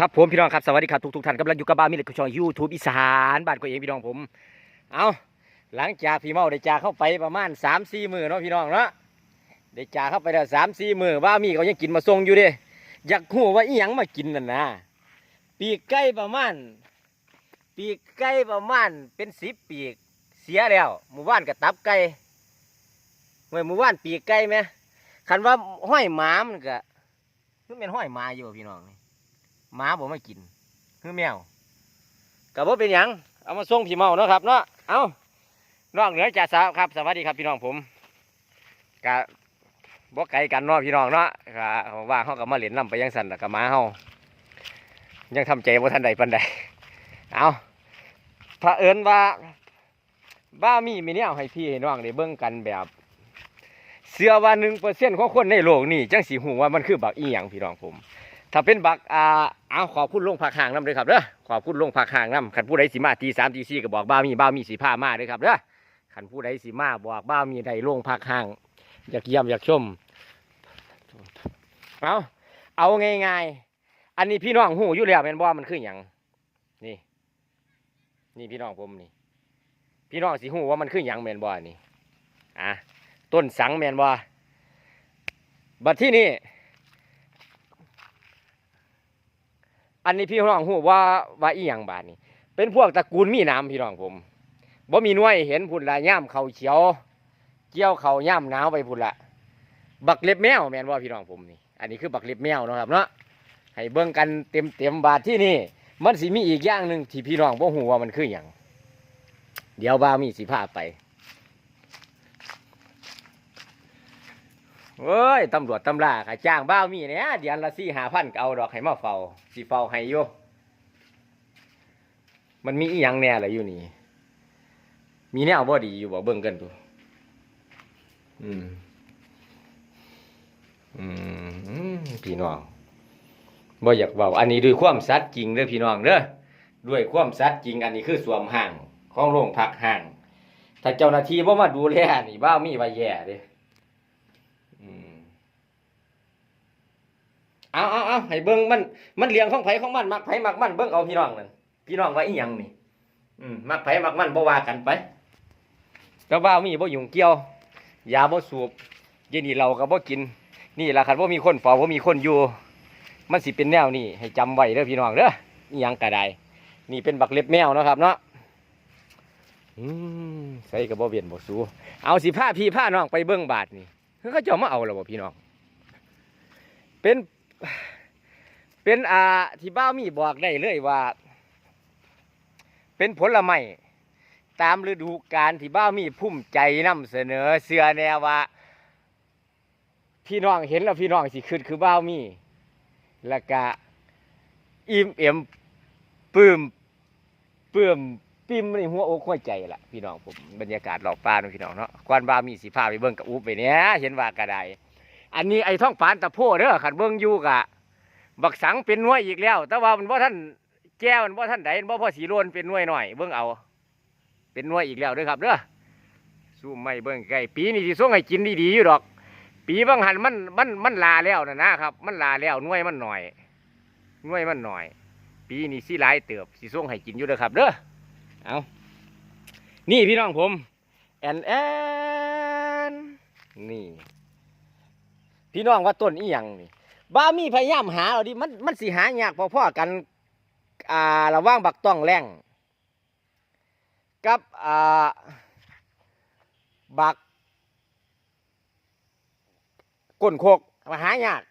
ครับผมพี่น้องครับสวัสดีครับทุกทุกๆท่านกำลังอยู่กับบ้านมิเลกช่องยูทูบอีสานบ้านก็เองพี่น้องผม เอาหลังจากพี่เมาได้จาเข้าไปประมาณ3ามสี่มือเนาะพี่น้องเนาะได้จาเข้าไปแล้วสามสี่มือว่ามีเขายังกินมาส่งอยู่เด้อยากหูว่าอีหยังมากินนั่นนะปีกไก่ประมาณ ปีกไก่ประมาณเป็นสิบปีกเสียแล้วหมู่บ้านกับตับไก่เมื่อหมู่บ้านปีกไก่ไหมคันว่าห้อยหมามันก็มันเป็นห้อยหมาอยู่พี่น้องนี่ หมาผมไม่กินคือแมวกับว่าเป็นหยังเอามาส่งพี่เมาเนาะครับเนาะเอานอกเหนือจากสาวครับสวัสดีครับพี่น้องผมกะบ่ไกลกันเนาะพี่น้องเนาะกะว่าเขากับมาเล่นน้ำไปยังสันกับหมาเฮายังทำใจว่าทันใดปันใดเอาพระเอิญว่าบ้ามีมีเนี่ยให้พี่ให้น้องได้เบิ่งกันแบบเสื้อว่าหนึ่งเปอร์เซ็นต์ของคนในโลกนี่จังสีหูว่ามันคือบักอีหยังพี่น้องผม ถ้าเป็นบักอ่าเอาขอบคุณลงผักห่างน้ำเลยครับเด้อขอบคุณลงผักห่างน้ำขันผู้ใดสิมาตีสามตีสี่ก็บอกบ้ามีบ้ามีสีผ้ามาเลยครับเด้อขันผู้ใดสิมาบอกบ้ามีใดลงผักห่าง อยากเยี่ยมอยากชมเอาเอาง่ายๆอันนี้พี่น้องหูอยู่แล้วเป็นบ่มันคืออย่างนี่ นี่พี่น้องผมนี่ พี่น้องสิหูว่ามันคืออย่างแมนบ่นี่อะต้นสังแมนบ่บัดที่นี่ อันนี้พี่น้องหูว่าว่าอีหยังบาดนี่เป็นพวกตระกูลมีน้ำพี่น้องผมบ่มีน่วยเห็นพุ่นละย่ำเขาเขียว เกี่ยวเขาย่ำหนาวไปพุ่นละบักเล็บแมวแมนว่าพี่น้องผมนี่ อันนี้คือบักเล็บแมวนะครับเนาะให้เบิ่งกันเต็มเต็มบาทที่นี่ มันสิมีอีกอย่างหนึ่งที่พี่น้องบ่หูว่ามันคืออย่างเดี๋ยวบ่ามีสิพาไป เว้ยตำรวจตำราข้าจ้างบ้าวมีเนี่ยเดือนละสี่หาพันเอาดอกให้มาเฝ้าสิเฝ้าให้อยู่มันมีอีหยังแน่เลยอยู่นี่ มีแนวบ่ดีอยู่บ่เบิ่งกันดูอืม อืมพี่น้องบ่อยากเว้าอันนี้ด้วยความสัตย์จริงเด้อพี่น้องเด้อด้วยความสัตย์จริง อันนี้คือสวมห่างของโรงพักห่าง ถ้าเจ้าหน้าที่บ่มาดูแลนี่บ้าวมีว่าแย่เด้อืม เอาเอาเอาให้เบิ่งมันมันเลี้ยงของไผของมันมักไผมักมันเบิ่งเอาพี่น้องนั่นพี่น้องว่าอีหยังนี่อืมมักไผมักมันบ่ว่ากันไปแต่บ้ามีบ่ยุ่งเกี่ยวยาบ่สูบเย็นนี่เราก็บ่กิน นี่ล่ะคันว่ามีคนเฝ้าว่ามีคนอยู่ มันสิเป็นแนวนี่ให้จำไว้เด้อพี่น้องเด้อนี่ยังกระไดนี่เป็นบักเล็บแมวนะครับ เนาะอืมใส่กับบ่เวียนบ่สูเอาสิผ้าพี่ผ้าน้องไปเบิ้งบาทนี่เขาจะมาเอาแล้วบ่พี่น้อง เป็น เป็นอ่าที่บ้ามีบอกได้เลยว่า เป็นผลไม้ตามฤดูกาลที่บ้ามีภูมิใจนำเสนอเสือแนวว่าพี่น้องเห็นแล้วพี่น้องสิขึ้นคือบ้ามีแล้วก็อิ่มเอ็มปลื้มปลื้มปิมในหัวอกหัวใจล่ะพี่น้องผมบรรยากาศรอบป่าเนาะพี่น้องเนาะกวนบ้ามีสิพาไปเบิ่งกับอุ๊บไปเนี้ยเห็นว่ากระได อันนี้ไอ้ท้องปานตะโพเด้อขันเบิ่งอยู่กะ บักสังเป็นน่วยอีกแล้ว แต่ว่ามันว่าท่านแก้วมันว่าท่านใดมันบ่พอสีโลนเป็นน่วยหน่อยเบิ่งเอา เป็นน่วยอีกแล้วเด้อครับเด้อสู้ไม่เบิ่งไก่ปีนี้สิส่งให้กินดีๆอยู่ดอก ปีบางหันมันมันมันลาแล้วนะนะครับ มันลาแล้วน่วยมันหน่อยน่วยมันหน่อย ปีนี้สิหลายเติบสิส่งให้กินอยู่เด้อครับเด้อเอานี่พี่น้องผมแอนแอนนี่ พี่น้องว่าต้นอีหยังนี่บ้ามีพยายามหาเอาดิมันมันสิหายากพอๆกันอ่าระว่างบักต้องแรงกับอ่าบักก้นโคกมาหายาก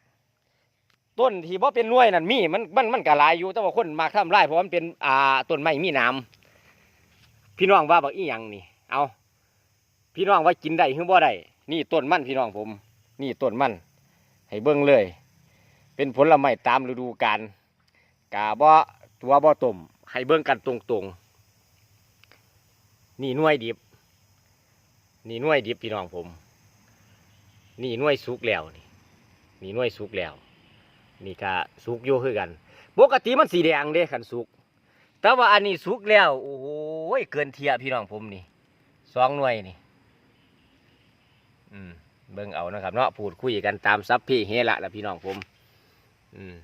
ต้นที่บ่เป็นน่วยนั่นมีมันมันมันก็หลายอยู่แต่ว่าคนมาทำลายเพราะมันเป็นอ่าต้นไม้มีน้ำพี่น้องว่าบักอีหยังนี่ เอาพี่น้องว่ากินได้หรือบ่ได้นี่ต้นมันพี่น้องผม นี่ต้นมัน ให้เบิ่งเลย เป็นผลไม้ตามฤดูกาลกาบ่ตัวบ่ต้มให้เบิ่งกันตรงๆ นี่น่วยดิบ นี่น่วยดิบพี่น้องผม นี่น่วยสุกแล้วนี่นี่น่วยสุกแล้ว นี่ก็สุกอยู่คือกันปกติมันสีแดงเด้ขันสุก แต่ว่าอันนี้สุกแล้ว โอ้โหเกินเทียพี่น้องผมนี่สองหน่วยนี่ อืม เบิ่งเอานะครับเนาะพูดคุยกันตามซับพี่เฮละละพี่น้องผม อืม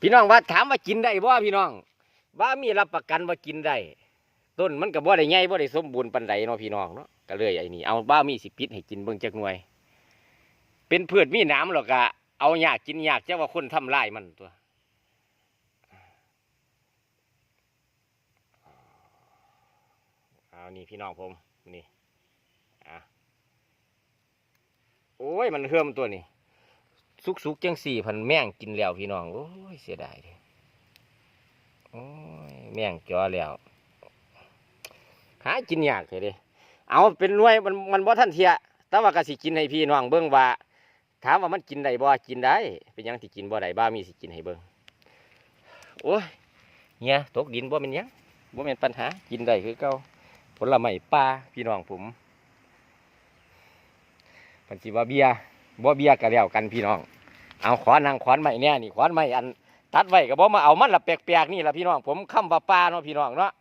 พี่น้องว่าถามว่ากินได้บ่พี่น้อง ว่ามีรับประกันว่ากินได้ต้นมันก็บ่ได้ใหญ่บ่ได้สมบูรณ์ปานใดเนาะพี่น้องเนาะก็เลยไอ้นี่เอาบ้ามีสิปิดให้กินเบิ่งจักหน่วย เป็นพืชมีน้ำหรอกก็เอาอยากกินอยากจะว่าคนทำลายมันตัวเอานี่พี่น้องผมนี่อะโอ้ ยมันเฮิมตัวนี้ สุกสุกจังสี่พันแม่งกินแล้วพี่น้องโอ้ยเสียดายเด้โอ้ยแม่งจ่อแล้วหากินยากเลยเด้เอาเป็นหน่วยมันมันบ่ทันเทียแต่ว่ากสิกินให้พี่น้องเบิ่งว่า ถามว่ามันกินได้บ่กินได้ เป็นยังที่กินบ่ได้บ้ามีสิกินให้เบิ่งโอ้ยเนี่ยตกดินบ่เป็นยังบ่เป็นปัญหากินได้คือเก่าผลไม้ป่าพี่น้องผม ปันสิว่าเบียบ่เบียร์ก็แล้วกันพี่น้อง เอาขวานางขวานไม้แน่นี่ขวานไม้อันตัดไว้ก็บ่มาเอามันละแปลกๆนี่ละพี่น้อง ผมค้ำว่าป่าเนาะพี่น้องเนาะ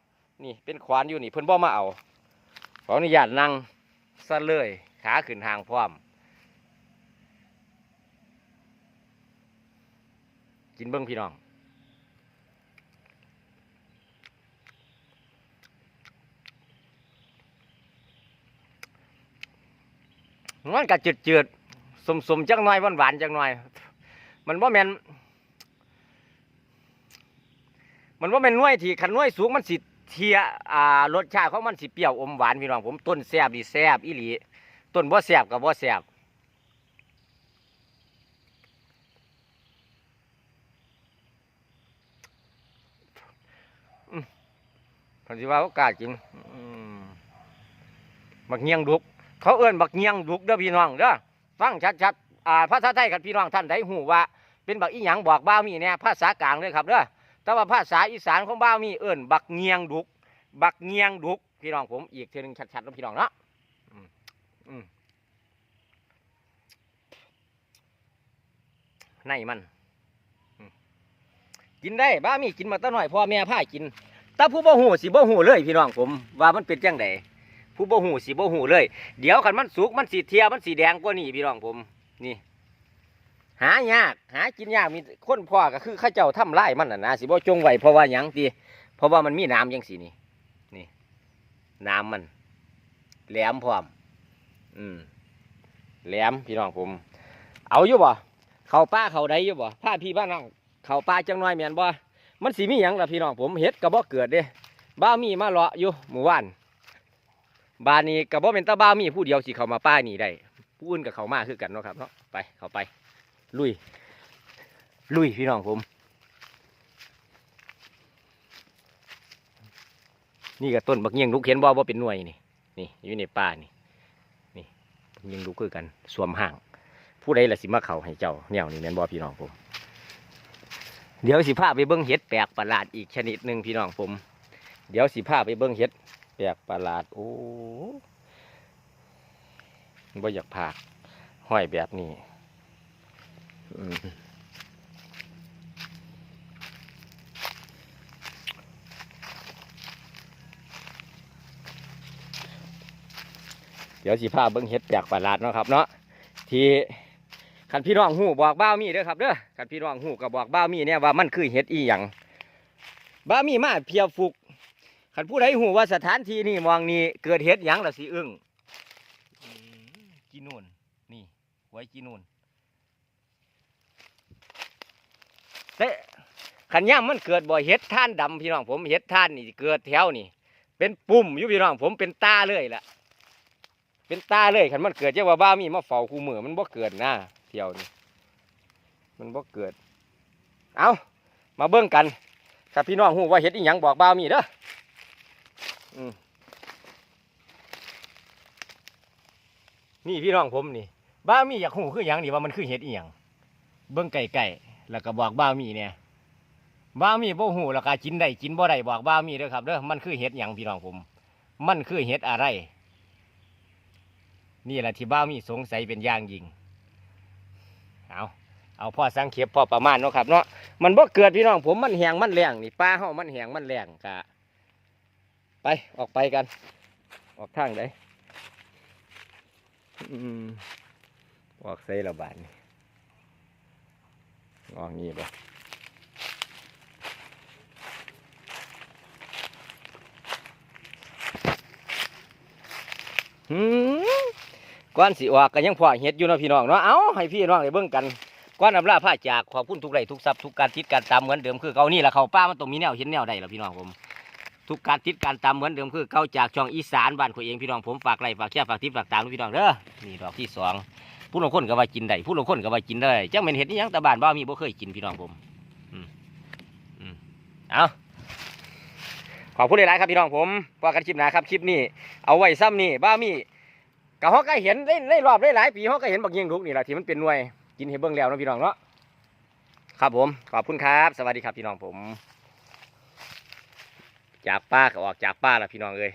นี่เป็นขวานอยู่นี่เพิ่นบ่มาเอาขออนุญาตนั่งซะเลยขาขึ้นหางพร้อม กินเบิ้งพี่น้อง มันก็จืดจืดสมสมๆจังหน่อยหวานหวานๆจังหน่อย มันว่าแมนมันว่าแมนน่วยที่ขันน่วยสูงมันสิเทียอ่ารสชาติของมันสิเปรี้ยวอมหวานพี่น้องผมต้นแซบดีแซบอีหลีต้นบ่แซบกับบ่แซบอืมพันธิว่าโอกาสกินอืมบักเงี้ยงดุก เขาเอื้อนบักเงียงดุกเด้อพี่น้องเด้อฟังชัดๆอ่าภาษาไทยกับพี่น้องท่านใดหูว่า เป็นบักอีหยังบอกบ้ามีเนี่ยภาษากลางเลยครับเด้อแต่ว่าภาษาอีสานของบ้ามีเอื้อนบักเงียงดุก บักเงียงดุกพี่น้องผมอีกเทีนึงชัดๆนะพี่น้องเนาะในมัน กินได้บ้ามีกินมาตั้งหน่อยพ่อแม่พากินแต่ผู้บ่หูสิบ่หูเลยพี่น้องผม ว่ามันเป็นจังได ผู้บ่หูสิบ่หูเลย เดี๋ยวคันมันสุกมันสีเทียมันสีแดงกว่านี่พี่น้องผมนี่ หายาก หากินยากมีคนพ่อก็คือข้าเจ้าทำลายมันน่ะนะสิบ่จงไว้เพราะว่าหยังตีเพราะว่ามันมีน้ำยังสีนี่นี่น้ำมันแหลมพร้อม อืมแหลมพี่น้องผม เอาอยู่บ่เข้าป้าเข้าใดอยู่บ่ผ้าพี่บ้านน้องเข้าป้าจังน้อยแม่นบ่มันสิมีหยังล่ะพี่น้องผมเฮ็ดก็บ่เกิดเด้บ้ามีมาเลาะอยู่หมู่บ้าน บ้านนี้ก็บ่เป็นตาบ้ามีผู้เดียวสิเขามาป้ายนี่ได้ผู้อื่นกับเขามาคือกันเนาะครับเนาะไปเขาไป ลุย ลุยพี่น้องผม นี่ก็ต้นบักเงียงลูกเห็นบ่ว่าเป็นหน่วยนี่นี่อยู่ในป่านี่นี่บักเงียงลูกคือกันสวมห่าง ผู้ใดล่ะสิมาเขาให้เจ้าแนวนี่แม่นบ่พี่น้องผม เดี๋ยวสิพาไปเบิ้งเห็ดแปลกประหลาดอีกชนิดหนึ่งพี่น้องผม เดี๋ยวสิพาไปเบิ้งเห็ด แปลกประหลาด โอ้บ่อยากพากห้อยแบบนี้เดี๋ยวสิพาเบิ้งเห็ดแปลกประหลาดเนาะครับเนาะที่ขันพี่น้องหูบอกบ้ามีเด้อครับเด้อขันพี่น้องหูก็บบอกบ้ามีเนี่ยว่ามันคือเห็ดอีหยังบ้ามีมาเพียฟุก ขันผู้ใดหูว่าสถานที่นี่มองนี่เกิดเห็ดหยังละสิอึ้งกินนูนนี่ไว้กินนูนแต่ขันย่ามมันเกิดบ่อยเห็ดท่านดำพี่น้องผมเห็ดท่านนี่เกิดแถวนี่ เป็นปุ่มอยู่พี่น้องผมเป็นตาเลยล่ะ เป็นตาเลยขันมันเกิดเจ้าว่าบ้ามีมาเฝ้าคู่มือมันบ่เกิดนะเที่ยวนี่มันบ่เกิด เอามาเบิ่งกันถ้าพี่น้องหูว่าเห็ดอีหยังบอกบ้ามีเด้อ นี่พี่น้องผมนี่ บ้ามีอยากหูคือหยังนี่ว่ามันคือเห็ดอีหยังเบิ่งไก่ๆแล้วก็บอกบ้ามีเนี่ยบ้ามีบ่หูแล้วก็กินได้กินบ่ได้บอกบ้ามีเด้อครับเด้อมันคือเห็ดหยังพี่น้องผม มันคือเห็ดอะไร นี่แหละที่บ้ามีสงสัยเป็นอย่างยิงเอาเอาพ่อสังเขปพ่อประมาณเนาะครับเนาะมันบ่เกิดพี่น้องผมมันแหงมันแรงนี่ป้าเฮามันแหงมันแรงกะ ไปออกไปกัน ออกทางไหนออกใส่ระบาดนี่ออกงี้บ่ก้อนสีออกกันยังพอเห็ดอยู่นะพี่น้องเนาะ เอาให้พี่น้องได้เบิ่งกันก้อนอำลาผ้าจากขอบคุณทุกไรทุกทรัพย์ทุกการติดการตามเหมือนเดิมคือเขานี่แหละเขาป้ามันต้องมีแนวเห็นแนวใดหรอพี่น้องผม ทุกการติดการตามเหมือนเดิมคือ เก่าจากช่องอีสานบ้านข่อยเองพี่น้องผมฝากไลค์ฝากแชร์ฝากติดฝากตามพี่น้องเด้อนี่ดอกที่สองผู้ลงคนก็ว่ากินได้ผู้ลงคนก็ว่ากินได้จังเป็นเห็ดนี่ยังแต่บ้านบ้ามีบ่เคยกินพี่น้องผมอืมอืมเอาขอบคุณหลายๆครับพี่น้องผมว่ากันคลิปหนาครับคลิปนี้เอาไว้ซ้ำนี่บ้ามีก็ฮอกก็เห็นได้ได้รอบได้หลายปีฮอกก็เห็นบักยิงลูกนี่แหละที่มันเป็นหน่วยกินให้เบิ่งแล้วนะพี่น้องเนาะครับผมขอบคุณครับ สวัสดีครับพี่น้องผม จากป้าก็ออกจากป้าแล้วพี่น้องเอ้ย